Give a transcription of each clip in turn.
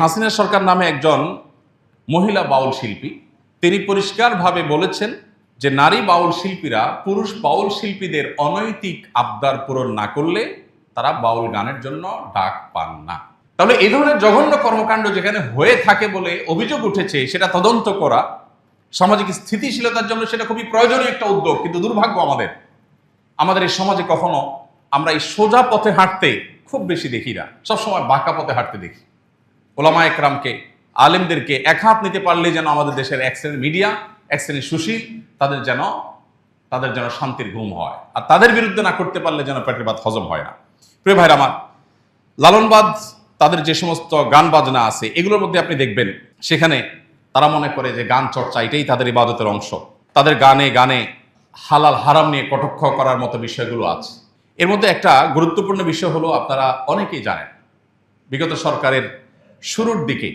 হাসিনা সরকার নামে একজন মহিলা বাউল শিল্পী। তিনি পরিষ্কারভাবে বলেছেন যে নারী বাউল শিল্পীরা পুরুষ বাউল শিল্পীদের অনৈতিক আবদার পূরণ না করলে তারা বাউল গানের জন্য ডাক পান না। তাহলে এই ধরনের জঘন্য কর্মকাণ্ড যেখানে হয়ে থাকে বলে অভিযোগ উঠেছে, সেটা তদন্ত করা, সামাজিক স্থিতিশীলতার জন্য সেটা খুবই প্রয়োজনীয় একটা উদ্যোগ, কিন্তু দুর্ভাগ্য আমাদের। আমাদের এই সমাজে কখনো আমরা এই সোজা পথে হাঁটতে খুব বেশি দেখি না। সবসময় বাঁকা পথে হাঁটতে দেখি। ওলামা একরামকে, আলেমদেরকে এক হাত নিতে পারলে যেন আমাদের দেশের এক শ্রেণির মিডিয়া, এক শ্রেণির সুশীল, তাদের যেন তাদের যেন শান্তির ঘুম হয়। আর তাদের বিরুদ্ধে না করতে পারলে যেন পেটের হজম হয় না। প্রিয় ভাইরা আমার লালনবাদ তাদের যে সমস্ত গান বাজনা আছে, এগুলোর মধ্যে আপনি দেখবেন, সেখানে তারা মনে করে যে গান চর্চা, এটাই তাদের ইবাদতের অংশ। তাদের গানে গানে হালাল হারাম নিয়ে কটক্ষ করার মতো বিষয়গুলো আছে। এর মধ্যে একটা গুরুত্বপূর্ণ বিষয় হলো, আপনারা অনেকেই জানেন, বিগত সরকারের শুরুর দিকে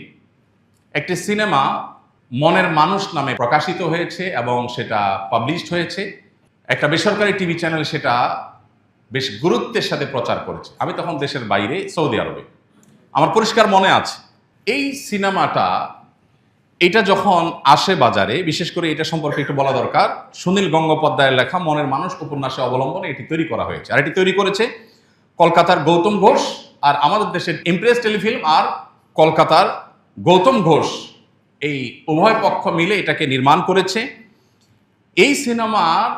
একটি সিনেমা মনের মানুষ নামে প্রকাশিত হয়েছে এবং সেটা পাবলিশড হয়েছে। একটা বেসরকারি টিভি চ্যানেল সেটা বেশ গুরুত্বের সাথে প্রচার করেছে। আমি তখন দেশের বাইরে, সৌদি আরবে। আমার পরিষ্কার মনে আছে, এই সিনেমাটা এটা যখন আসে বাজারে, বিশেষ করে এটা সম্পর্কে একটু বলা দরকার, সুনীল গঙ্গোপাধ্যায়ের লেখা মনের মানুষ উপন্যাসে অবলম্বনে এটি তৈরি করা হয়েছে। আর এটি তৈরি করেছে কলকাতার গৌতম ঘোষ আর আমাদের দেশের ইমপ্রেস টেলিফিল্ম আর কলকাতার গৌতম ঘোষ এই উভয় পক্ষ মিলে এটাকে নির্মাণ করেছে। এই সিনেমার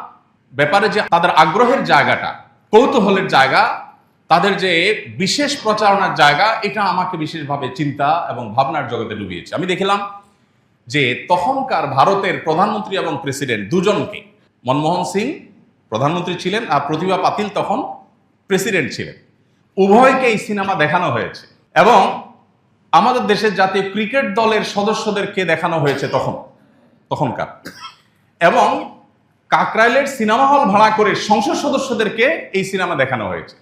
ব্যাপারে যে তাদের আগ্রহের জায়গাটা, কৌতূহলের জায়গা, তাদের যে বিশেষ প্রচারণার জায়গা, এটা আমাকে বিশেষভাবে চিন্তা এবং ভাবনার জগতে ডুবিয়েছে। আমি দেখলাম যে তখনকার ভারতের প্রধানমন্ত্রী এবং প্রেসিডেন্ট দুজনকে, মনমোহন সিং প্রধানমন্ত্রী ছিলেন আর প্রতিভা পাতিল তখন প্রেসিডেন্ট ছিলেন। উভয়কে এই সিনেমা দেখানো হয়েছে এবং আমাদের দেশের জাতীয় ক্রিকেট দলের সদস্যদেরকে দেখানো হয়েছে তখন, তখনকার। এবং কাকরাইলের সিনেমা হল ভাড়া করে সংসদ সদস্যদেরকে এই সিনেমা দেখানো হয়েছে।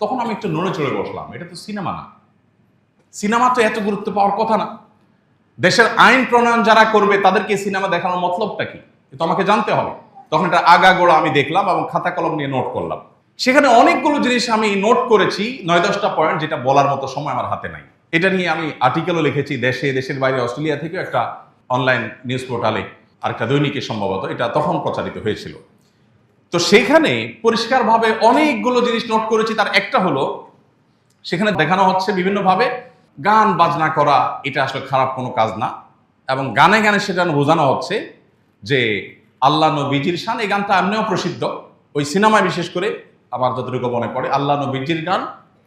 তখন আমি একটু নড়ে চড়ে বসলাম, এটা তো সিনেমা না। সিনেমা তো এত গুরুত্ব পাওয়ার কথা না। দেশের আইন প্রণয়ন যারা করবে, তাদেরকে সিনেমা দেখানোর মতলবটা কি? তো আমাকে জানতে হবে। তখন এটা আগাগোড়া আমি দেখলাম এবং খাতা কলম নিয়ে নোট করলাম। সেখানে অনেকগুলো জিনিস আমি নোট করেছি, নয় দশটা পয়েন্ট, যেটা বলার মতো সময় আমার হাতে নাই। এটা নিয়ে আমি আর্টিকেলও লিখেছি, দেশে, দেশের বাইরে, অস্ট্রেলিয়া থেকেও একটা অনলাইন নিউজ পোর্টালে আর একটা দৈনিকে সম্ভবত, এটা তখন প্রচারিত হয়েছিল। তো সেখানে পরিষ্কারভাবে অনেকগুলো জিনিস নোট করেছি, তার একটা হলো, সেখানে দেখানো হচ্ছে বিভিন্নভাবে গান বাজনা করা, এটা আসলে খারাপ কোনো কাজ না। এবং গানে গানে সেটা বোঝানো হচ্ছে যে আল্লাহ নবীজির শান, এই গানটা এমনিও প্রসিদ্ধ। ওই সিনেমায় বিশেষ করে, আমার যতটুকু মনে পড়ে, আল্লাহ নবীজির গান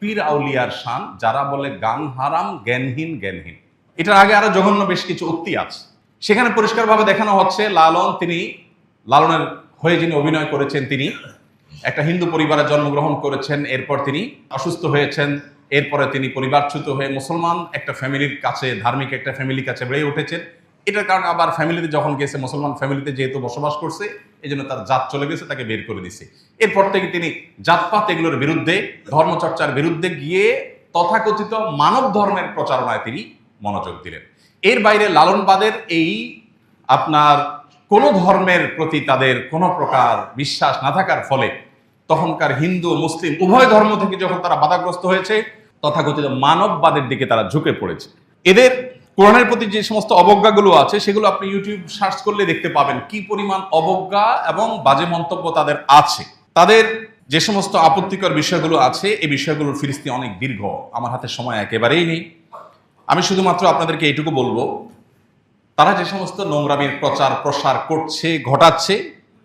পীর আউলিয়ার শান, যারা বলে গান হারাম, জ্ঞানহীন জ্ঞানহীন। এটার আগে আরও জঘন্য বেশ কিছু উক্তি আছে। সেখানে পরিষ্কারভাবে দেখানো হচ্ছে, লালন তিনি, লালনের হয়ে যিনি অভিনয় করেছেন তিনি, একটা হিন্দু পরিবারে জন্মগ্রহণ করেছেন, এরপর তিনি অসুস্থ হয়েছেন, এরপরে তিনি পরিবারচ্যুত হয়ে মুসলমান একটা ফ্যামিলির কাছে, ধার্মিক একটা ফ্যামিলির কাছে বেড়ে উঠেছেন। এটার কারণে আবার ফ্যামিলিতে যখন গেছে, মুসলমান ফ্যামিলিতে যেহেতু বসবাস করছে এই জন্য তার জাত চলে গেছে, তাকে বের করে দিছে। এরপর থেকে তিনি জাতপাত এগুলোর বিরুদ্ধে, ধর্মচর্চার বিরুদ্ধে গিয়ে তথাকথিত মানব ধর্মের প্রচারণায় তিনি মনোযোগ দিলেন। এর বাইরে লালনবাদের এই আপনার কোনো ধর্মের প্রতি তাদের কোনো প্রকার বিশ্বাস না থাকার ফলে তখনকার হিন্দু, মুসলিম উভয় ধর্ম থেকে যখন তারা বাধাগ্রস্ত হয়েছে, তথাকথিত মানববাদের দিকে তারা ঝুঁকে পড়েছে। এদের কোরআনের প্রতি যে সমস্ত অবজ্ঞাগুলো আছে, সেগুলো আপনি ইউটিউব সার্চ করলে দেখতে পাবেন কি পরিমাণ অবজ্ঞা এবং বাজে মন্তব্য তাদের আছে। তাদের যে সমস্ত আপত্তিকর বিষয়গুলো আছে, এই বিষয়গুলোর ফিরিস্তি অনেক দীর্ঘ। আমার হাতে সময় একেবারেই নেই। আমি শুধুমাত্র আপনাদেরকে এইটুকু বলব, তারা যে সমস্ত নোংরামির প্রচার প্রসার করছে, ঘটাচ্ছে,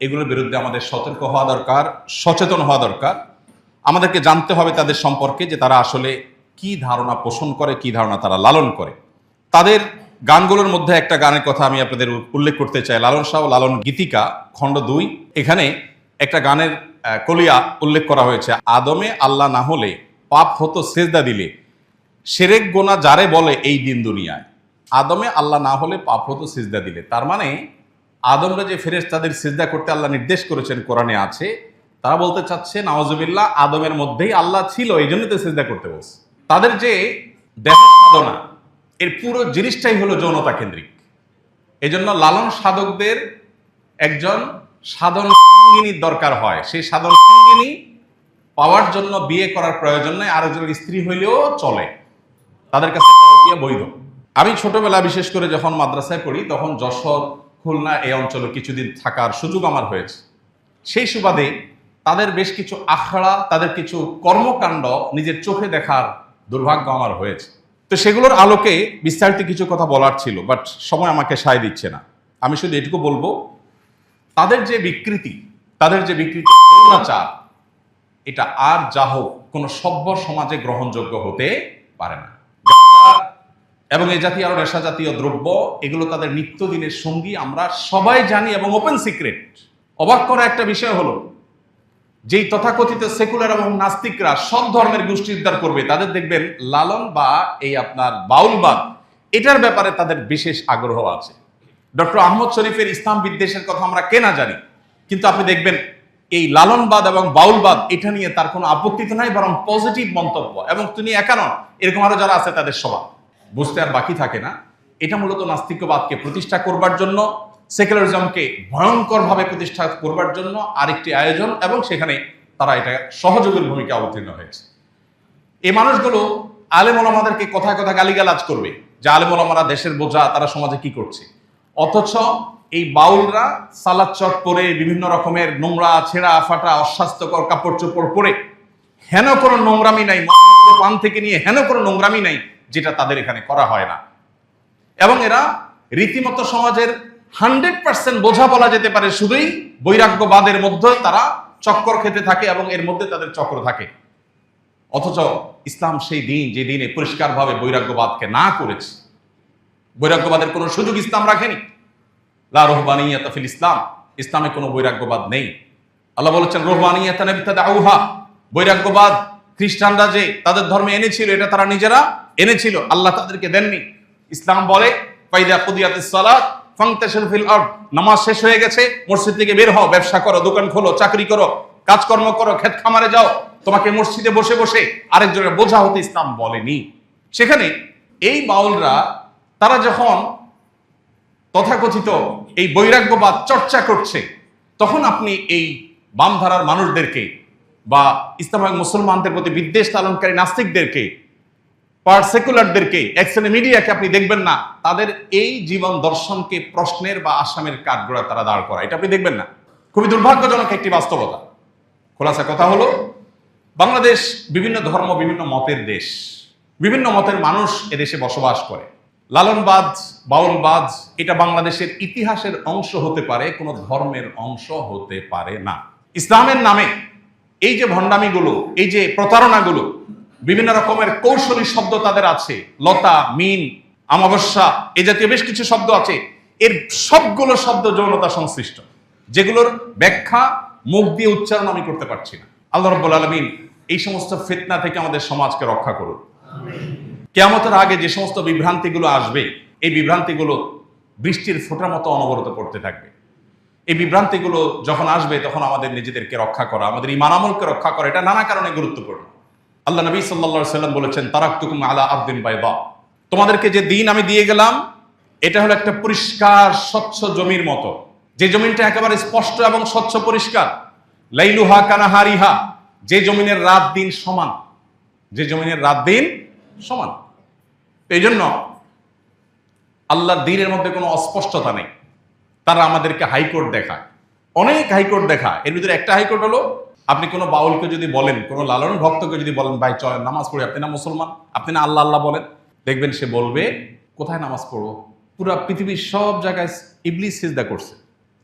এগুলোর বিরুদ্ধে আমাদের সতর্ক হওয়া দরকার, সচেতন হওয়া দরকার। আমাদেরকে জানতে হবে তাদের সম্পর্কে যে তারা আসলে কি ধারণা পোষণ করে, কি ধারণা তারা লালন করে। তাদের গানগুলোর মধ্যে একটা গানের কথা আমি আপনাদের উল্লেখ করতে চাই। লালন শাহ লালন গীতিকা, খণ্ড দুই। এখানে একটা গানের কলিয়া উল্লেখ করা হয়েছে। আদমে আল্লাহ না হলে পাপ হতো, সেজদা দিলে। সেরেক গোনা যারে বলে এই দিন দুনিয়ায়। আদমে আল্লাহ না হলে পাপ হতো, সিজদা দিলে। তার মানে আদমরা যে ফেরেস তাদের সিজদা করতে আল্লাহ নির্দেশ করেছেন, কোরআনে আছে। তারা বলতে চাচ্ছে নওয়াজবিল্লাহ আদমের মধ্যেই আল্লাহ ছিল এই জন্যই তো সিজদা করতে বলছে। তাদের যে দেহ সাধনা এর পুরো জিনিসটাই হলো যৌনতা কেন্দ্রিক। এই জন্য লালন সাধকদের একজন সাধন সঙ্গিনীর দরকার হয়। সেই সাধন সঙ্গিনী পাওয়ার জন্য বিয়ে করার প্রয়োজন নেই আরেকজনের স্ত্রী হইলেও চলে। তাদের কাছে বৈধ। আমি ছোটবেলা বিশেষ করে যখন মাদ্রাসায় পড়ি, তখন যশোর, খুলনা এই অঞ্চলে কিছুদিন থাকার সুযোগ আমার হয়েছে। সেই সুবাদে তাদের বেশ কিছু আখড়া, তাদের কিছু কর্মকাণ্ড নিজের চোখে দেখার দুর্ভাগ্য আমার হয়েছে। তো সেগুলোর আলোকে বিস্তারিত কিছু কথা বলার ছিল বাট সময় আমাকে সায় দিচ্ছে না। আমি শুধু এটুকু বলব, তাদের যে বিকৃতি, তাদের যে বিকৃতি অত্যাচার এটা আর যা হোক, কোনো সভ্য সমাজে গ্রহণযোগ্য হতে পারে না। এবং এই জাতীয় আরও নেশা জাতীয় দ্রব্য, এগুলো তাদের নিত্যদিনের সঙ্গী, আমরা সবাই জানি এবং ওপেন সিক্রেট অবাক করা একটা বিষয় হলো যেই তথাকথিত সেকুলার এবং নাস্তিকরা সব ধর্মের গোষ্ঠী উদ্ধার করবে, তাদের দেখবেন লালন বা এই আপনার বাউলবাদ, এটার ব্যাপারে তাদের বিশেষ আগ্রহ আছে। ডক্টর আহমদ শরীফের ইসলাম বিদ্বেষের কথা আমরা কেনা জানি, কিন্তু আপনি দেখবেন এই লালনবাদ এবং বাউলবাদ, এটা নিয়ে তার কোনো আপত্তি তো নাই, বরং পজিটিভ মন্তব্য, এবং তিনি একা নন, এরকম আরও যারা আছে তাদের সবার বুঝতে আর বাকি থাকে না। এটা মূলত নাস্তিকবাদকে প্রতিষ্ঠা করবার জন্য সেকুলারিজমকে ভয়ঙ্করভাবে প্রতিষ্ঠা করবার জন্য আরেকটি আয়োজন এবং সেখানে তারা এটা সহযোগের ভূমিকা অবতীর্ণ হয়েছে। এই মানুষগুলো আলেম ওলামাদেরকে কথায় কথা গালিগালাজ করবে? যে আলেম ওলামারা দেশের বোঝা, তারা সমাজে কি করছে? অথচ এই বাউলরা সালাদ চট পরে বিভিন্ন রকমের নোংরা, ছেঁড়া, ফাটা, অস্বাস্থ্যকর কাপড় চোপড় পরে হেন কোনো নোংরামি নাই পান থেকে নিয়ে হেন কোনো নোংরামি নাই, যেটা তাদের এখানে করা হয় না। এবং এরা রীতিমতো সমাজের হান্ড্রেড পার্সেন্ট বোঝা বলা যেতে পারে শুধুই বৈরাগ্যবাদের মধ্যে তারা চক্কর খেতে থাকে এবং এর মধ্যে তাদের চক্র থাকে। অথচ ইসলাম সেই দিন যে দিনে পরিষ্কারভাবে বৈরাগ্যবাদকে না করেছে। বৈরাগ্যবাদের কোনো সুযোগ ইসলাম রাখেনি। লা রহবানিয়াত ফিল ইসলাম, ইসলামে কোনো বৈরাগ্যবাদ নেই। আল্লাহ বলেছেন, রহবানিয়াত আউহা বৈরাগ্যবাদ খ্রিস্টানরা যে তাদের ধর্মে এনেছিল, এটা তারা নিজেরা এনেছিল, আল্লাহ তাদেরকে দেননি। ইসলাম বলে, ফাইদা কুদিয়াতিস সালাত ফাংতাশিল ফিল আরদ, নামাজ শেষ হয়ে গেছে, মসজিদ থেকে বের হও, ব্যবসা করো, দোকান খোলো, চাকরি করো, কাজকর্ম করো, ক্ষেত খামারে যাও, তোমাকে মসজিদে বসে বসে আরেকজনের বোঝা হতে ইসলাম বলেনি। সেখানে এই বাউলরা, তারা যখন তথাকথিত এই বৈরাগ্যবাদ চর্চা করছে, তখন আপনি এই বামধারার মানুষদেরকে বা ইসলাম এবং মুসলমানদের প্রতি বিদ্বেষ পালনকারী নাস্তিকদেরকে পার সেকুলারদেরকে এক্সেনে মিডিয়াকে আপনি দেখবেন না। তাদের এই জীবন দর্শনকে প্রশ্নের বা আসামের কাঠগোড়া তারা দাঁড় করা এটা আপনি দেখবেন না। খুবই দুর্ভাগ্যজনক একটি বাস্তবতা। খোলাসা কথা হলো, বাংলাদেশ বিভিন্ন ধর্ম, বিভিন্ন মতের দেশ। বিভিন্ন মতের মানুষ এদেশে বসবাস করে। লালনবাদ বাউলবাদ এটা বাংলাদেশের ইতিহাসের অংশ হতে পারে, কোনো ধর্মের অংশ হতে পারে না। ইসলামের নামে এই যে ভণ্ডামিগুলো, এই যে প্রতারণাগুলো বিভিন্ন রকমের কৌশলী শব্দ তাদের আছে। লতা, মিন, আমাবস্যা, এ জাতীয় বেশ কিছু শব্দ আছে। এর সবগুলো শব্দ যৌনতা সংশ্লিষ্ট। যেগুলোর ব্যাখ্যা, মুখ দিয়ে উচ্চারণ আমি করতে পারছি না। আল্লাহ রব্বুল আলমিন এই সমস্ত ফিতনা থেকে আমাদের সমাজকে রক্ষা করুন। কেয়ামতের আগে যে সমস্ত বিভ্রান্তিগুলো আসবে, এই বিভ্রান্তিগুলো বৃষ্টির ফোটার মতো অনবরত পড়তে থাকবে। এই বিভ্রান্তিগুলো যখন আসবে, তখন আমাদের নিজেদেরকে রক্ষা করা, আমাদের ইমান আমলকে রক্ষা করা, এটা নানা কারণে গুরুত্বপূর্ণ। আল্লাহ নবী সাল্লা সাল্লাম বলেছেন তারাকুম আলা আবদিন বাইবা তোমাদেরকে যে দিন আমি দিয়ে গেলাম, এটা হলো একটা পরিষ্কার, স্বচ্ছ জমির মতো। যে জমিনটা একেবারে স্পষ্ট এবং স্বচ্ছ পরিষ্কার। লাইলুহা কানাহারিহা, যে জমিনের রাত দিন সমান। যে জমিনের রাত দিন সমান। এই জন্য আল্লাহর দিনের মধ্যে কোনো অস্পষ্টতা নেই। তারা আমাদেরকে হাইকোর্ট দেখায়। অনেক হাইকোর্ট দেখা এর ভিতরে একটা হাইকোর্ট হলো আপনি কোনো বাউলকে যদি বলেন, কোনো লালন ভক্তকে যদি বলেন, ভাই চলেন নামাজ পড়ি, আপনি না মুসলমান? আপনি না আল্লাহ আল্লাহ বলেন? দেখবেন সে বলবে, কোথায় নামাজ পড়ব? পুরো পৃথিবীর সব জায়গায় ইবলিস সিজদা করছে।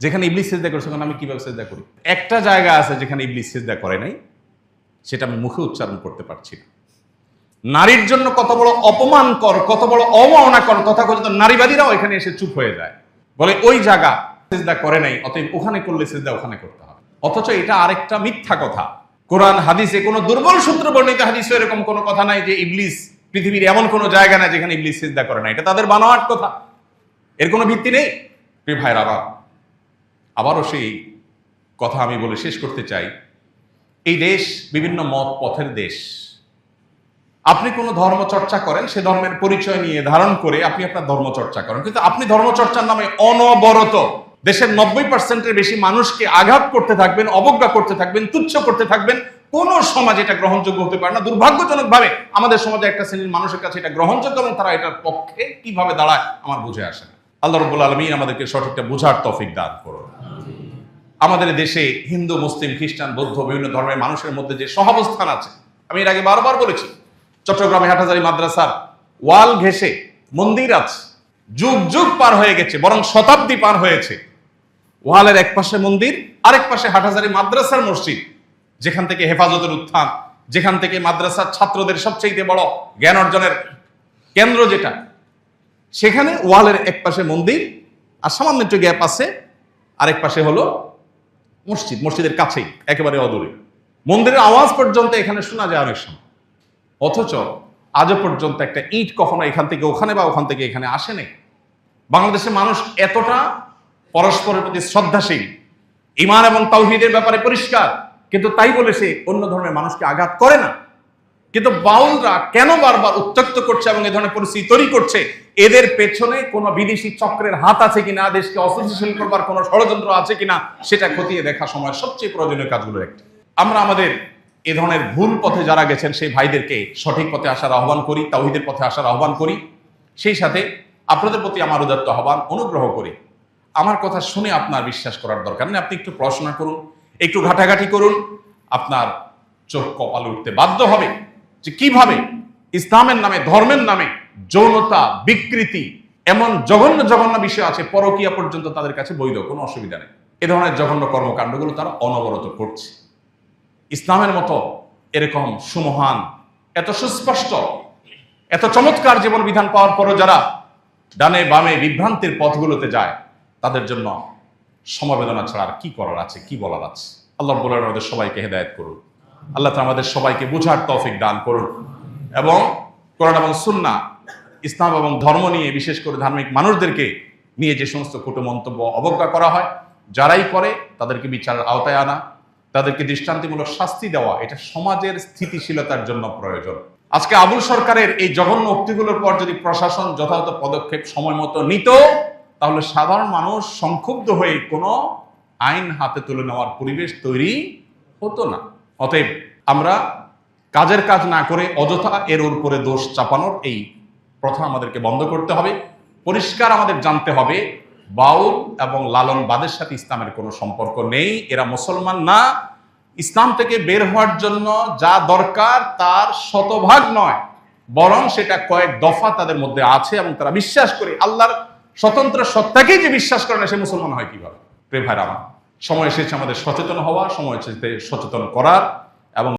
যেখানে ইবলিস সিজদা করছে, ওখানে আমি কীভাবে সিজদা করি? একটা জায়গা আছে যেখানে ইবলিস সিজদা করে নাই, সেটা আমি মুখে উচ্চারণ করতে পারছি না। নারীর জন্য কত বড় অপমান কর, কত বড় অবমাননা কর, তথাকথিত নারীবাদীরাও এখানে এসে চুপ হয়ে যায়। বলে, ওই জায়গা সেজদা করে নাই, অতএব ওখানে করলে সেজদা ওখানে করতে অথচ এটা আরেকটা মিথ্যা কথা। কোরআন, হাদিসে কোনো দুর্বল সূত্র বর্ণিত হাদিসে এরকম কোনো কথা নাই যে ইবলিস পৃথিবীর এমন কোনো জায়গা নাই যেখানে ইবলিস চিন্তা করে না। এটা তাদের বানোয়াট কথা। এর কোনো ভিত্তি নেই? প্রিয় ভাইয়ের আবার আবারও সেই কথা আমি বলে শেষ করতে চাই। এই দেশ বিভিন্ন মত পথের দেশ। আপনি কোনো ধর্ম চর্চা করেন, সে ধর্মের পরিচয় নিয়ে ধারণ করে আপনি আপনার ধর্ম চর্চা করেন। কিন্তু আপনি ধর্মচর্চার নামে অনবরত দেশের নব্বই পার্সেন্টের বেশি মানুষকে আঘাত করতে থাকবেন, অবজ্ঞা করতে থাকবেন, তুচ্ছ করতে থাকবেন, কোন সমাজ এটা গ্রহণযোগ্য হতে পারে না। দুর্ভাগ্যজনক ভাবে আমাদের সমাজে একটা শ্রেণির মানুষের কাছে এটা গ্রহণযোগ্য এবং তারা এটার পক্ষে কীভাবে দাঁড়ায় আমার বুঝে আসে না। আল্লাহ রব্বুল আলমিন আমাদেরকে সঠিকটা বোঝার তফিক দান করুন। আমাদের দেশে হিন্দু, মুসলিম, খ্রিস্টান, বৌদ্ধ বিভিন্ন ধর্মের মানুষের মধ্যে যে সহাবস্থান আছে, আমি এর আগে বারবার বলেছি চট্টগ্রামে হাটাজারি মাদ্রাসার ওয়াল ঘেসে মন্দির আছে। যুগ যুগ পার হয়ে গেছে, বরং শতাব্দী পার হয়েছে। ওয়ালের এক পাশে মন্দির, আরেক পাশে হাটাজারি মাদ্রাসার মসজিদ, যেখান থেকে হেফাজতের উত্থান, যেখান থেকে মাদ্রাসার ছাত্রদের সবচেয়ে বড় জ্ঞান অর্জনের কেন্দ্র যেটা। সেখানে ওয়ালের এক পাশে মন্দির, আর সামান্য একটু গ্যাপ আছে, আরেক পাশে হলো মসজিদ, মসজিদের কাছেই, একেবারে অদূরে। মন্দিরের আওয়াজ পর্যন্ত এখানে শোনা যায় অনেক সময়। অথচ আজও পর্যন্ত একটা ইট কখনো এখান থেকে ওখানে বা ওখান থেকে এখানে আসে নাই। বাংলাদেশের মানুষ এতটা পরস্পরের প্রতি শ্রদ্ধাশীল ইমান এবং তাওহিদের ব্যাপারে পরিষ্কার, কিন্তু তাই বলে সে অন্য ধর্মের মানুষকে আঘাত করে না। কিন্তু বাউলরা কেন বারবার উত্তক্ত করছে এবং এ ধরনের পরিস্থিতি তৈরি করছে? এদের পেছনে কোনো বিদেশি চক্রের হাত আছে কিনা, দেশকে অস্থিতিশীল করবার কোনো ষড়যন্ত্র আছে কিনা, সেটা খতিয়ে দেখা সময় সবচেয়ে প্রয়োজনীয় কাজগুলোর একটি। আমরা আমাদের এ ধরনের ভুল পথে যারা গেছেন, সেই ভাইদেরকে সঠিক পথে আসার আহ্বান করি, তাওহিদের পথে আসার আহ্বান করি। সেই সাথে আপনাদের প্রতি আমার উদাত্ত আহ্বান, অনুগ্রহ করি আমার কথা শুনে আপনার বিশ্বাস করার দরকার। নেই আপনি একটু পড়াশোনা করুন, একটু ঘাটাঘাটি করুন, আপনার চোখ কপালে উঠতে বাধ্য হবে যে কীভাবে ইসলামের নামে, ধর্মের নামে যৌনতা, বিকৃতি, এমন জঘন্য জঘন্য বিষয় আছে, পরকিয়া পর্যন্ত তাদের কাছে বৈধ, কোনো অসুবিধা নেই। এ ধরনের জঘন্য কর্মকাণ্ডগুলো তারা অনবরত করছে। ইসলামের মতো এরকম সুমহান, এত সুস্পষ্ট, এত চমৎকার জীবন বিধান পাওয়ার পরও যারা ডানে বামে বিভ্রান্তির পথগুলোতে যায়, তাদের জন্য সমবেদনা ছাড়া আর কি করার আছে, কি বলার আছে? আল্লাহ বলেন আমাদের সবাইকে হেদায়েত করুন। আল্লাহ তাআলা আমাদের সবাইকে বুঝার তৌফিক দান করুন এবং কোরআন এবং সুন্না ইসলাম এবং ধর্ম নিয়ে বিশেষ করে ধার্মিক মানুষদেরকে নিয়ে যে সমস্ত কুটু মন্তব্য অবজ্ঞা করা হয়, যারাই করে তাদেরকে বিচারের আওতায় আনা। তাদেরকে দৃষ্টান্তিমূলক শাস্তি দেওয়া, এটা সমাজের স্থিতিশীলতার জন্য প্রয়োজন। আজকে আবুল সরকারের এই জঘন্য উক্তিগুলোর পর যদি প্রশাসন যথাযথ পদক্ষেপ সময় মতো নিত, তাহলে সাধারণ মানুষ সংক্ষুব্ধ হয়ে কোনো আইন হাতে তুলে নেওয়ার পরিবেশ তৈরি হতো না। অতএব আমরা কাজের কাজ না করে অযথা এর উপরে দোষ চাপানোর এই প্রথা আমাদেরকে বন্ধ করতে হবে। পরিষ্কার আমাদের জানতে হবে বাউল এবং লালনবাদের সাথে ইসলামের কোনো সম্পর্ক নেই। এরা মুসলমান না। ইসলাম থেকে বের হওয়ার জন্য যা দরকার তার শতভাগ নয়। বরং সেটা কয়েক দফা তাদের মধ্যে আছে এবং তারা বিশ্বাস করে আল্লাহর স্বতন্ত্র সত্তাকেই যে বিশ্বাস করে না সে মুসলমান হয় কীভাবে? প্রে ভাইরা আমার, সময় এসেছে আমাদের সচেতন হওয়া, সময় এসেছে সচেতন করার।